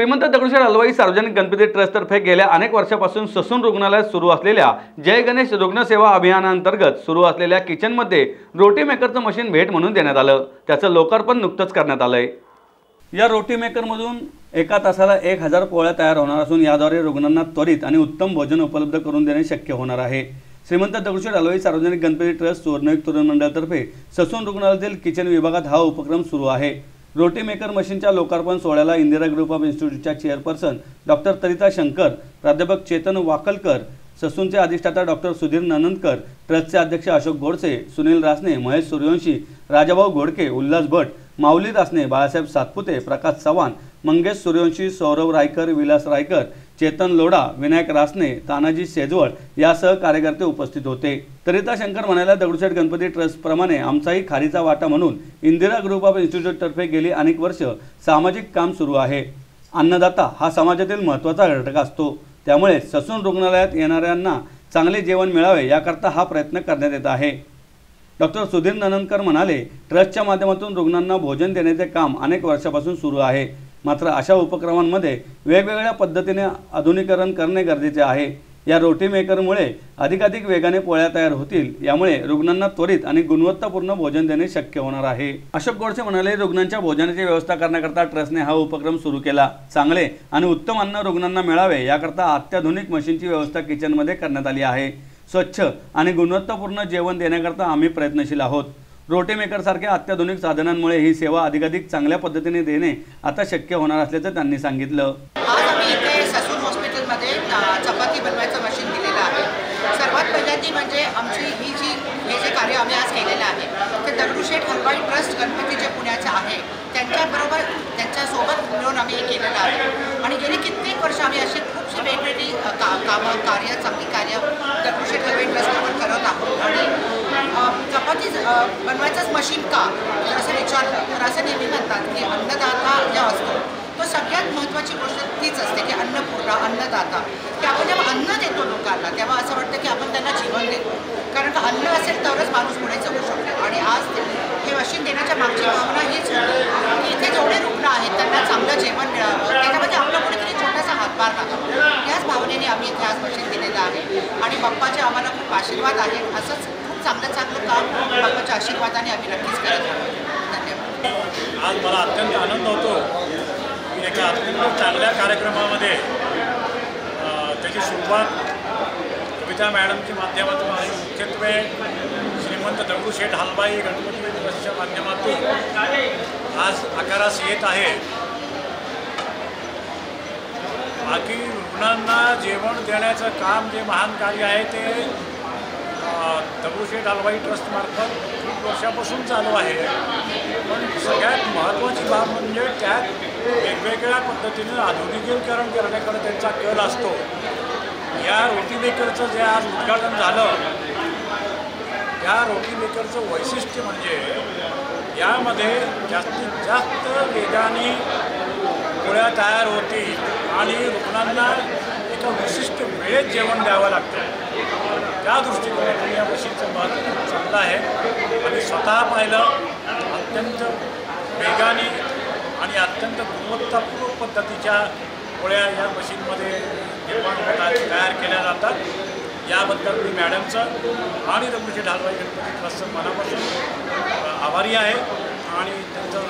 श्रीमंत दगडूशेठ हलवाई सार्वजनिक गणपती ट्रस्टतर्फे गेल्या अनेक वर्षापासून ससून रुग्णालयात सुरू असलेल्या जय गणेश रुग्णसेवा अभियानांतर्गत सुरू असलेल्या किचनमध्ये रोटी मेकरचं मशीन भेट म्हणून देण्यात आलं. त्याचं लोकार्पण नुकतंच करण्यात आलंय. या रोटी मेकरमधून एका तासाला एक हजार पोळ्या तयार होणार असून याद्वारे रुग्णांना त्वरित आणि उत्तम भोजन उपलब्ध करून देणे शक्य होणार आहे. श्रीमंत दगडूशेठ हलवाई सार्वजनिक गणपती ट्रस्ट सुवर्णयुक्त तरुण मंडळातर्फे ससून रुग्णालयातील किचन विभागात हा उपक्रम सुरू आहे. रोटी मेकर मशीनच्या लोकार्पण सोहळ्याला इंदिरा ग्रुप ऑफ इन्स्टिट्यूटच्या चेअरपर्सन डॉक्टर तरिता शंकर प्राध्यापक चेतन वाकलकर ससूनचे अधिष्ठाता डॉक्टर सुधीर ननंदकर ट्रस्टचे अध्यक्ष अशोक गोडसे सुनील रासने महेश सूर्यवंशी राजाभाऊ घोडके उल्हास भट माऊली रासने बाळासाहेब सातपुते प्रकाश चव्हाण मंगेश सूर्यवंशी सौरव रायकर विलास रायकर चेतन लोढा विनायक रासने तानाजी शेजवळ यासह कार्यकर्ते उपस्थित होते. तरिता शंकर म्हणाल्या दगडूशेठ गणपती ट्रस्टप्रमाणे आमचाही खारीचा वाटा म्हणून इंदिरा ग्रुप ऑफ इन्स्टिट्यूटतर्फे गेली अनेक वर्ष सामाजिक काम सुरू आहे. अन्नदाता हा समाजातील महत्त्वाचा घटक असतो. त्यामुळे ससून रुग्णालयात येणाऱ्यांना चांगले जेवण मिळावे याकरता हा प्रयत्न करण्यात येत आहे. डॉक्टर सुधीर ननंदकर म्हणाले ट्रस्टच्या माध्यमातून रुग्णांना भोजन देण्याचे काम अनेक वर्षापासून सुरू आहे. मात्र अशा उपक्रमांमध्ये वेगवेगळ्या पद्धतीने आधुनिकरण करणे गरजेचे आहे. या रोटी मेकरमुळे अधिकाधिक वेगाने पोळ्या तयार होतील. यामुळे रुग्णांना त्वरित आणि गुणवत्तापूर्ण भोजन देणे शक्य होणार आहे. अशोक गोडसे म्हणाले रुग्णांच्या भोजनाची व्यवस्था करण्याकरता ट्रस्टने हा उपक्रम सुरू केला. चांगले आणि उत्तम अन्न रुग्णांना मिळावे याकरता अत्याधुनिक मशीनची व्यवस्था किचनमध्ये करण्यात आली आहे. स्वच्छ आणि गुणवत्तापूर्ण जेवण देण्याकरता आम्ही प्रयत्नशील आहोत. रोटेमेकरसारख्या अत्याधुनिक साधनांमुळे ही सेवा अधिकाधिक चांगल्या पद्धतीने देणे आता शक्य होणार असल्याचं त्यांनी सांगितलं. आज आम्ही इथे ससून हॉस्पिटलमध्ये चपाती बनवायचं मशीन दिलेलं आहे. सर्वात पहिल्यांदी म्हणजे आमची ही जी हे जे कार्य आम्ही आज केलेलं आहे ते दगडूशेठ हलवाई ट्रस्ट गणपती जे पुण्याचं आहे त्यांच्याबरोबर त्यांच्यासोबत मिळून आम्ही हे केलेलं आहे. आणि गेली कित्येक वर्ष आम्ही अशी खूपशी वेगवेगळी का कामं कार्य चांगली कार्य दगडूशेठ हलवाई ट्रस्टबरोबर करत आहोत. आणि चपाती बनवायचंच मशीन का? तर असं विचारलं तर असं नेहमी म्हणतात की अन्नदाता जो असतो. तो सगळ्यात महत्त्वाची गोष्ट तीच असते की अन्नपूर्णा अन्नदाता. की आपण जेव्हा अन्न देतो लोकांना तेव्हा असं वाटतं की आपण त्यांना जीवन देतो. कारण का अन्न असेल तरच माणूस पुढे जगू शकतो. आणि आज हे मशीन देण्याच्या मागची भावना हीच की इथे जेवढे रुग्ण आहेत त्यांना चांगलं जेवण मिळावं. त्याच्यामध्ये आपला कुठेतरी छोटासा हातभार टाकावा याच भावनेने आम्ही इथे आज मशीन दिलेलं आहे. आणि बाप्पाचे आम्हाला खूप आशीर्वाद आहेत असंच खूप चांगलं चांगलं काम बाप्पाच्या आशीर्वादाने आम्ही नक्कीच करत आहोत. धन्यवाद. आज मला अत्यंत आनंद होतो की एका अत्यंत चांगल्या कार्यक्रमामध्ये त्याची सुरुवात कविता मॅडमच्या माध्यमातून आणि मुख्यत्वे श्रीमंत दगडूशेठ हलबाई गणपती ट्रस्टच्या माध्यमातून आज आकारास येत आहे. बाकी रुग्णांना जेवण देण्याचं काम जे महान कार्य आहे ते दगडूशेठ हलवाई ट्रस्टमार्फत खूप वर्षापासून चालू आहे. पण सगळ्यात महत्त्वाची बाब म्हणजे त्यात वेगवेगळ्या पद्धतीनं आधुनिकीकरण करण्याकडे त्यांचा कल असतो. या रोटी मेकरचं जे आज उद्घाटन झालं या रोटी मेकरचं वैशिष्ट्य म्हणजे यामध्ये जास्तीत जास्त वेगाने गोळ्या तयार होतील आणि रुग्णांना एका विशिष्ट वेळेत जेवण द्यावं लागतं. त्या दृष्टिकोनातून या मशीनचं महत्त्व खूप चांगलं आहे. आणि स्वतः पाहिलं अत्यंत वेगाने आणि अत्यंत गुणवत्तापूर्वक पद्धतीच्या गोळ्या या मशीनमध्ये निर्माण होतात तयार केल्या जातात. याबद्दल मी मॅडमचं आणि रघुजी ढालवाई गणपती ट्रस्टचं मनापासून आभारी आहे आणि त्यांचं